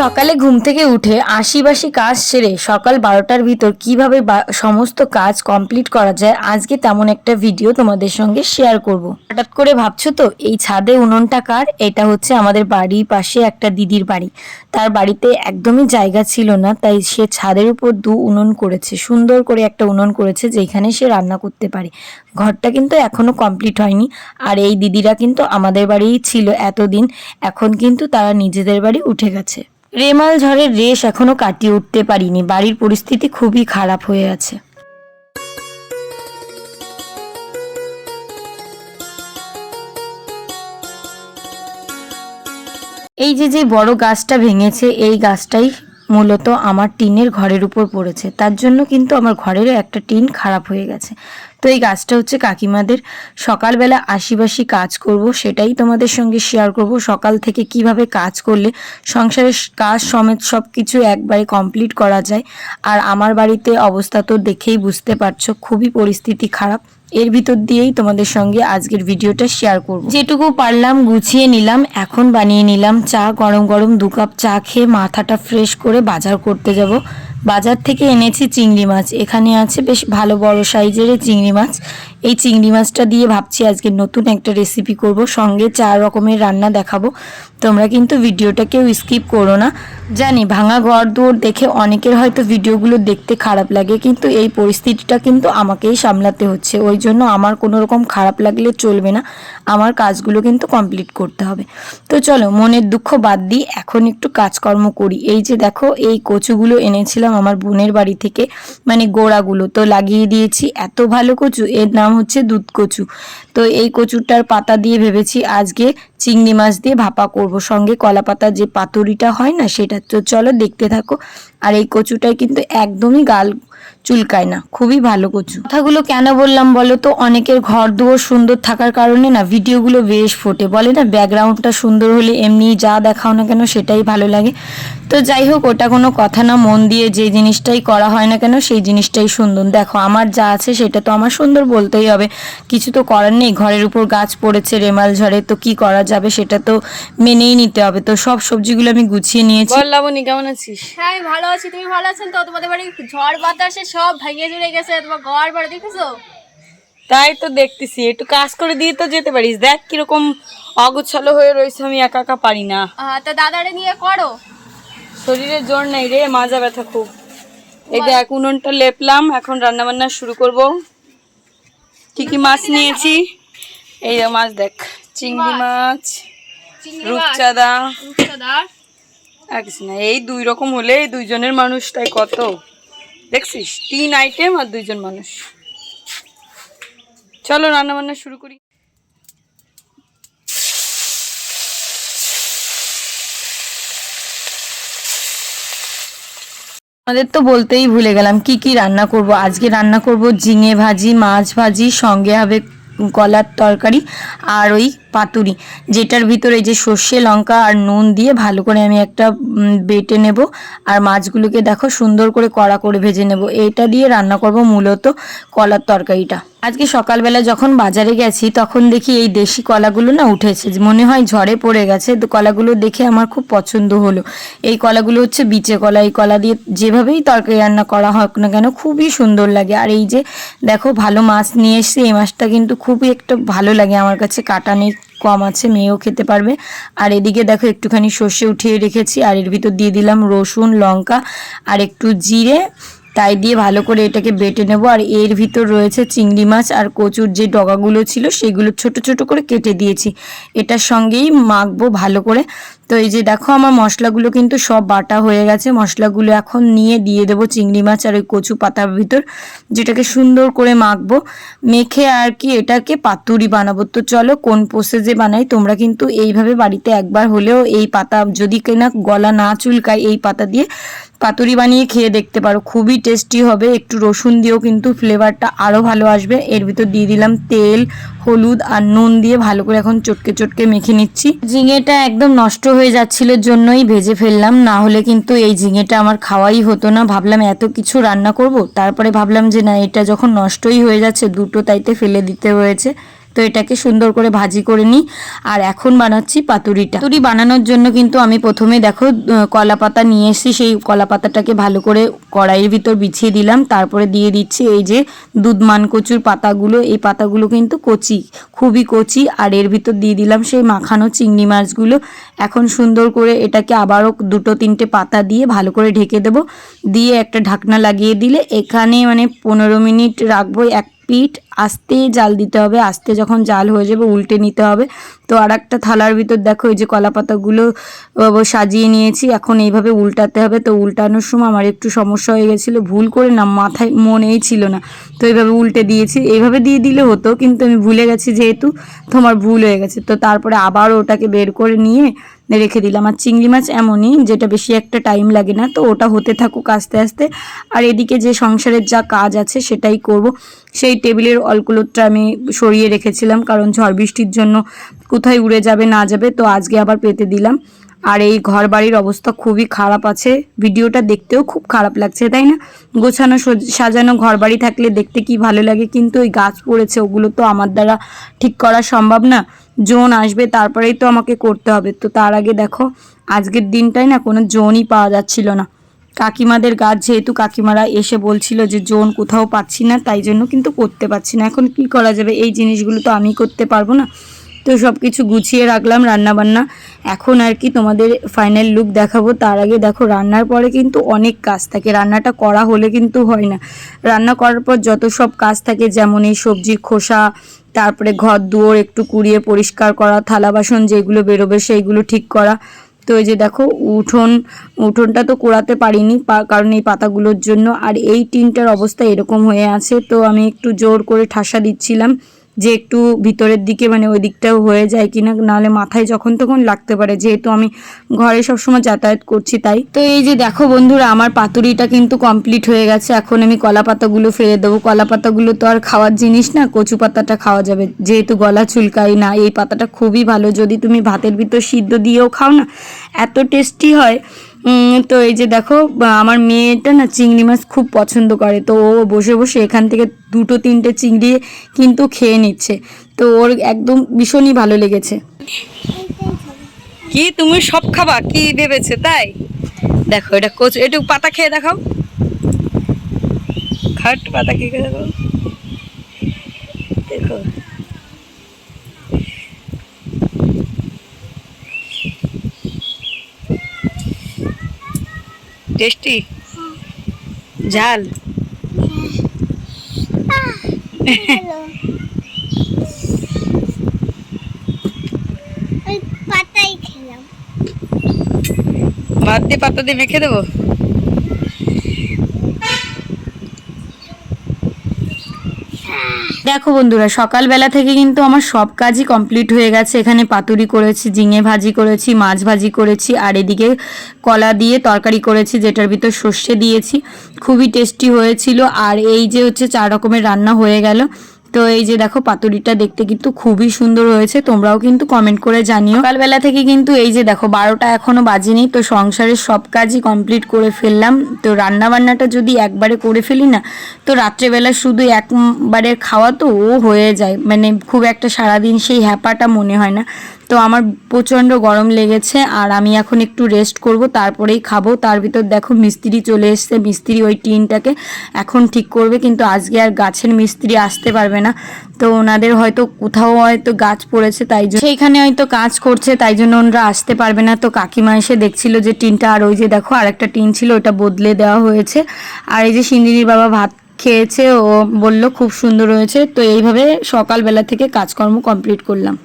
সকালে ঘুম থেকে উঠে আশিবাসি কাজ সেরে সকাল বারোটার ভিতর কীভাবে সমস্ত কাজ কমপ্লিট করা যায়, আজকে তেমন একটা ভিডিও তোমাদের সঙ্গে শেয়ার করব। হঠাৎ করে ভাবছ তো, এই ছাদে উনুনটা কার? এটা হচ্ছে আমাদের বাড়ির পাশে একটা দিদির বাড়ি। তার বাড়িতে একদমই জায়গা ছিল না, তাই সে ছাদের উপর দু উনুন করেছে, সুন্দর করে একটা উনুন করেছে যেখানে সে রান্না করতে পারে। ঘরটা কিন্তু এখনও কমপ্লিট হয়নি, আর এই দিদিরা কিন্তু আমাদের বাড়িই ছিল এতদিন, এখন কিন্তু তারা নিজেদের বাড়ি উঠে গেছে। রেমাল ঝড়ের রেশ এখনও কাটিয়ে উঠতে পারিনি। বাড়ির পরিস্থিতি খুবই খারাপ হয়ে আছে। এই যে যে বড় গাছটা ভেঙেছে, এই গাছটাই মূলত আমার টিনের ঘরের উপর পড়েছে। তার জন্য কিন্তু আমার ঘরেরও একটা টিন খারাপ হয়ে গেছে। তো এই গাছটা হচ্ছে কাকিমাদের সকালবেলা আশিবাসি কাজ করব, সেটাই তোমাদের সঙ্গে শেয়ার করব। সকাল থেকে কীভাবে কাজ করলে সংসারের কাজ সমেত সব কিছু একবারে কমপ্লিট করা যায়, আর আমার বাড়িতে অবস্থা তো দেখেই বুঝতে পারছ, খুবই পরিস্থিতি খারাপ। এর ভিতর দিয়েই তোমাদের সঙ্গে আজকের ভিডিওটা শেয়ার করব। যেটুকু পারলাম গুছিয়ে নিলাম, এখন বানিয়ে নিলাম চা, গরম গরম দু কাপ চা খেয়ে মাথাটা ফ্রেশ করে বাজার করতে যাব। বাজার থেকে এনেছি চিংড়ি মাছ। এখানে আছে বেশ ভালো বড় সাইজের চিংড়ি মাছ। এই চিংড়ি মাছটা দিয়ে ভাবছি আজকে নতুন একটা রেসিপি করব। সঙ্গে চার রকমের রান্না দেখাবো। তোমরা কিন্তু ভিডিওটা কেউ স্কিপ করো না। জানি, ভাঙা ঘর দুয়ার দেখে অনেকের হয়তো ভিডিওগুলো দেখতে খারাপ লাগে, কিন্তু এই পরিস্থিতিটা কিন্তু আমাকেই সামলাতে হচ্ছে। ওই জন্য আমার কোনো রকম খারাপ লাগলে চলবে না। আমার কাজগুলো কিন্তু কমপ্লিট করতে হবে। তো চলো, মনের দুঃখ বাদ দিই, এখন একটু কাজকর্ম করি। এই যে দেখো, এই কচুগুলো এনেছিলাম আমার বোনের বাড়ি থেকে মানে গোড়াগুলো। তো লাগিয়ে দিয়েছি, এত ভালো কচু, এর নাম হচ্ছে দুধ কচু। তো এই কচুটার পাতা দিয়ে ভেবেছি আজকে চিংড়ি মাছ দিয়ে ভাপা করব। সঙ্গে কলা পাতা যে পাতুরিটা হয় না, সেটা তো চলো দেখতে থাকো। আর এই কচুটাই কিন্তু একদমই গাল চুলকায় না খুবই ভালো কচু। কথাগুলো কেন বললাম বলো তো? অনেকের ঘর দুয়ার সুন্দর থাকার কারণে না ভিডিওগুলো বেশ ফোটে। বলে না ব্যাকগ্রাউন্ডটা সুন্দর হলে এমনি যা দেখাও না কেন সেটাই ভালো লাগে। তো যাই হোক ওটা কোনো কথা না মন দিয়ে যে জিনিসটাই করা হয় না কেন সেই জিনিসটাই সুন্দর। দেখো আমার যা আছে সেটা তো আমার সুন্দর বলতেই হবে। কিছু তো করার নেই ঘরের উপর গাছ পড়েছে রেমাল ঝড়ে তো কি করা যাবে সেটা তো মেনেই নিতে হবে। তো সব সবজিগুলো আমি গুছিয়ে নিয়েছি। বল লাবণী কেমন আছিস? হ্যাঁ ভালো আছি তুমি ভালো আছেন তো তোমাদের বাড়ি ঝড় বাতাসে সব ভেঙে জুড়ে গেছে তোমার ঘর বাড়ি দেখেছ? তাই তো দেখতেছি একটু কাজ করে দিয়ে তো যেতে পারিস। দেখ কীরকম অগোছালো হয়ে রয়েছে আমি একা একা পারি না। তা দাদারে নিয়ে করো। শরীরে জোর নেই রে মাজা ব্যথা খুব। এই দেখ উনুনটা লেপলাম এখন রান্না বান্না শুরু করব। কি কি মাছ নিয়েছি? এই যে মাছ দেখ চিংড়ি মাছ। রূপচাঁদা। রূপসাদার এই দুই রকম হলে দুইজনের মানুষ তাই কত? দেখছিস? তিন আইটেম আর দুইজন মানুষ। চলো রান্না বান্না শুরু করি। আমাদের তো বলতেই ভুলে গেলাম কি কি রান্না করব। আজকে রান্না করব ঝিঙে ভাজি, মাছ ভাজি, সঙ্গে হবে কলার তরকারি আর ওই পাতুরি, যেটার ভিতরে যে সর্ষে, লঙ্কা আর নুন দিয়ে ভালো করে আমি একটা বেটে নেব। আর মাছগুলোকে দেখো সুন্দর করে কড়া করে ভেজে নেব। এইটা দিয়ে রান্না করব মূলত কলার তরকারিটা। আজকে সকালবেলা যখন বাজারে গেছি, তখন দেখি এই দেশি কলাগুলো না উঠেছে। মনে হয় ঝড়ে পড়ে গেছে। তো কলাগুলো দেখে আমার খুব পছন্দ হলো। এই কলাগুলো হচ্ছে বিচে কলা। এই কলা দিয়ে যেভাবেই তরকারি রান্না করা হোক না কেন, খুবই সুন্দর লাগে। আর এই যে দেখো ভালো মাছ নিয়ে এসছি, এই মাছটা কিন্তু খুবই একটা ভালো লাগে আমার কাছে কাটা নেই। কম আছে, মেয়েও খেতে পারবে। আর এদিকে দেখো একটুখানি সর্ষে উঠিয়ে রেখেছি, আর এর ভিতর দিয়ে দিলাম রসুন, লঙ্কা, আর একটু জিরে তাই দিয়ে ভালো করে এটাকে বেটে নেব। আর এর ভিতর রয়েছে চিংড়ি মাছ আর কচুর যে ডগাগুলো ছিল, সেগুলো ছোট ছোট করে কেটে দিয়েছি। এটার সঙ্গেই মাখবো ভালো করে। তো এই যে দেখো, আমার মশলাগুলো কিন্তু সব বাটা হয়ে গেছে। মশলাগুলো এখন নিয়ে দিয়ে দেবো চিংড়ি মাছ আর ওই কচু পাতার ভিতর, যেটাকে সুন্দর করে মাখবো। মেখে আর কি এটাকে পাতুরি বানাবো। তো চলো, কোন প্রসেসে বানাই, তোমরা কিন্তু এইভাবে বাড়িতে একবার হলেও এই পাতা যদি কিনা গলা না চুলকায় এই পাতা দিয়ে পাতুরি বানিয়ে খেয়ে দেখতে পারো। খুবই টেস্টি হবে। একটু রসুন দিয়েও কিন্তু ফ্লেভারটা আরও ভালো আসবে। এর ভিতর দিয়ে দিলাম তেল, হলুদ আর নুন দিয়ে ভালো করে এখন চটকে চটকে মেখে নিচ্ছি। ঝিঙেটা একদম নষ্ট হয়ে যাচ্ছিল জন্যই ভেজে ফেললাম। না হলে কিন্তু এই ঝিঙেটা আমার খাওয়াই হতো না। ভাবলাম এত কিছু রান্না করব। তারপরে ভাবলাম যে না, এটা যখন নষ্টই হয়ে যাচ্ছে, দুটো তাইতে ফেলে দিতে হয়েছে। তো এটাকে সুন্দর করে ভাজি করে নিই। আর এখন বানাচ্ছি পাতুরিটা। পাতুরি বানানোর জন্য কিন্তু আমি প্রথমে দেখো কলা পাতা নিয়ে এসেছি, সেই কলা পাতাটাকে ভালো করে কড়াইয়ের ভিতর বিছিয়ে দিলাম। তারপরে দিয়ে দিচ্ছি এই যে দুধমান কচুর পাতাগুলো। এই পাতাগুলো কিন্তু কচি, খুবই কচি। আর এর ভিতর দিয়ে দিলাম সেই মাখানো চিংড়ি মাছগুলো। এখন সুন্দর করে এটাকে আবারও দুটো তিনটে পাতা দিয়ে ভালো করে ঢেকে দেবো। দিয়ে একটা ঢাকনা লাগিয়ে দিলে এখানে মানে পনেরো মিনিট রাখব, এক পিঠ আস্তে জাল দিতে হবে, আস্তে যখন জাল হয়ে যাবে উল্টে নিতে হবে। তো আর একটা থালার ভিতর দেখো, এই যে কলা পাতাগুলো সাজিয়ে নিয়েছি, এখন এইভাবে উল্টাতে হবে। তো উল্টানোর সময় আমার একটু সমস্যা হয়ে গেছিল, ভুল করে না, মাথায় মনেই ছিল না। তো এইভাবে উল্টে দিয়েছি, এইভাবে দিয়ে দিলে হতো, কিন্তু আমি ভুলে গেছি যেহেতু তোমার ভুল হয়ে গেছে। তো তারপরে আবার ওটাকে বের করে নিয়ে রেখে দিলাম। আর চিংড়ি মাছ এমনই, যেটা বেশি একটা টাইম লাগে না, তো ওটা হতে থাকুক আস্তে আস্তে। আর এদিকে যে সংসারের যা কাজ আছে, সেটাই করব। সেই টেবিলের অলকুলোটা আমি সরিয়ে রেখেছিলাম, কারণ ঝড় বৃষ্টির জন্য কোথায় উড়ে যাবে, না যাবে, তো আজকে আবার পেতে দিলাম। আর এই ঘর বাড়ির অবস্থা খুবই খারাপ আছে। ভিডিওটা দেখতেও খুব খারাপ লাগছে, তাই না? গোছানো, সজ- সাজানো ঘর বাড়ি থাকলে দেখতে কি ভালো লাগে, কিন্তু ওই গাছ পড়েছে, ওগুলো তো আমার দ্বারা ঠিক করা সম্ভব না। জোন আসবে, তারপরেই তো আমাকে করতে হবে। তো তার আগে দেখো, আজকের দিনটাই না কোনো জোনই পাওয়া যাচ্ছিল না। কাকিমাদের গাছ যেহেতু কাকিমারা এসে বলছিল যে জোন কোথাও পাচ্ছি না, তাই জন্য কিন্তু করতে পারছি না। এখন কি করা যাবে? এই জিনিসগুলো তো আমি করতে পারব না। তো সব কিছু গুছিয়ে রাখলাম রান্না বান্না এখন আর কি তোমাদের ফাইনাল লুক দেখাবো। তার আগে দেখো, রান্নার পরে কিন্তু অনেক কাজ থাকে। রান্নাটা করা হলে কিন্তু হয় না। রান্না করার পর যত সব কাজ থাকে, যেমন এই সবজির খোসা, তারপরে ঘর দুয়ার একটু কুড়িয়ে পরিষ্কার করা, থালা বাসন যেগুলো বেরোবে সেইগুলো ঠিক করা। তো এই যে দেখো, উঠোন, উঠোনটা তো কোড়াতে পারিনি কারণ এই পাতাগুলোর জন্য। আর এই টিনটার অবস্থা এরকম হয়ে আছে, তো আমি একটু জোর করে ঠাসা দিচ্ছিলাম। যে একটু ভিতরের দিকে মানে ওই দিকটাও হয়ে যায় কিনা, নাহলে মাথায় যখন তখন লাগতে পারে। যেহেতু আমি ঘরে সবসময় যাতায়াত করছি তাই। তো এই যে দেখো বন্ধুরা, আমার পাতুরিটা কিন্তু কমপ্লিট হয়ে গেছে। এখন আমি কলা পাতাগুলো ফেলে দেবো। কলা পাতাগুলো তো আর খাওয়ার জিনিস না, কচু পাতাটা খাওয়া যাবে। যেহেতু গলা চুলকাই না, এই পাতাটা খুবই ভালো। যদি তুমি ভাতের ভিতর সিদ্ধ দিয়েও খাও না, এত টেস্টি হয়। তো এই যে দেখো আমার মেয়েটা না চিংড়ি মাছ খুব পছন্দ করে, তো ও বসে বসে এখান থেকে দুটো তিনটে চিংড়ি কিন্তু খেয়ে নিচ্ছে। তো ওর একদম ভীষণই ভালো লেগেছে। কি, তুমি সব খাবা? কি ভেবেছে, তাই? দেখো, এটা কোচ, একটু পাতা খেয়ে দেখাও। খাট পাতা খেয়ে দেখো দেখো। টেস্টি ঝাল ওই পাতাই খেলাম ভাত দিয়ে পাতা দিয়ে মেখে দেবো? দেখো বন্ধুরা, সকালবেলা থেকে কিন্তু আমার সব কাজই কমপ্লিট হয়ে গেছে। এখানে পাতুরি করেছি, ঝিঙে ভাজি করেছি, মাছ ভাজি করেছি, আর এদিকে কলা দিয়ে তরকারি করেছি, যেটার ভিতর সর্ষে দিয়েছি। খুবই টেস্টি হয়েছিল। আর এই যে হচ্ছে চার রকমের রান্না হয়ে গেল। তো এই যে দেখো পাতুরিটা দেখতে কিন্তু খুবই সুন্দর হয়েছে, তোমরাও কিন্তু কমেন্ট করে জানিও। কালবেলা থেকে কিন্তু এই যে দেখো বারোটা এখনও বাজেনি, তো সংসারের সব কাজই কমপ্লিট করে ফেললাম। তো রান্না বান্নাটা যদি একবারে করে ফেলি না, তো রাত্রেবেলা শুধু একবারে খাওয়া তো ও হয়ে যায়। মানে খুব একটা সারাদিন সেই হ্যাপাটা মনে হয় না। তো আমার প্রচণ্ড গরম লেগেছে আর আমি এখন একটু রেস্ট করব, তারপরেই খাব। তার ভিতর দেখো মিস্ত্রি চলে এসছে, মিস্ত্রি ওই টিনটাকে এখন ঠিক করবে, কিন্তু আজকে আর গাছের মিস্ত্রি আসতে পারবে না। তো ওনাদের হয়তো কোথাও হয়তো গাছ পড়েছে, তাই জন্য সেইখানে হয়তো কাজ করছে, তাই জন্য ওনারা আসতে পারবে না। তো কাকিমা এসে দেখছিল যে টিনটা, আর ওই যে দেখো আর একটা টিন ছিল, ওটা বদলে দেওয়া হয়েছে। আর এই যে সিন্দিনীর বাবা ভাত খেয়েছে, ও বলল খুব সুন্দর হয়েছে। তো এইভাবে সকালবেলা থেকে কাজকর্ম কমপ্লিট করলাম।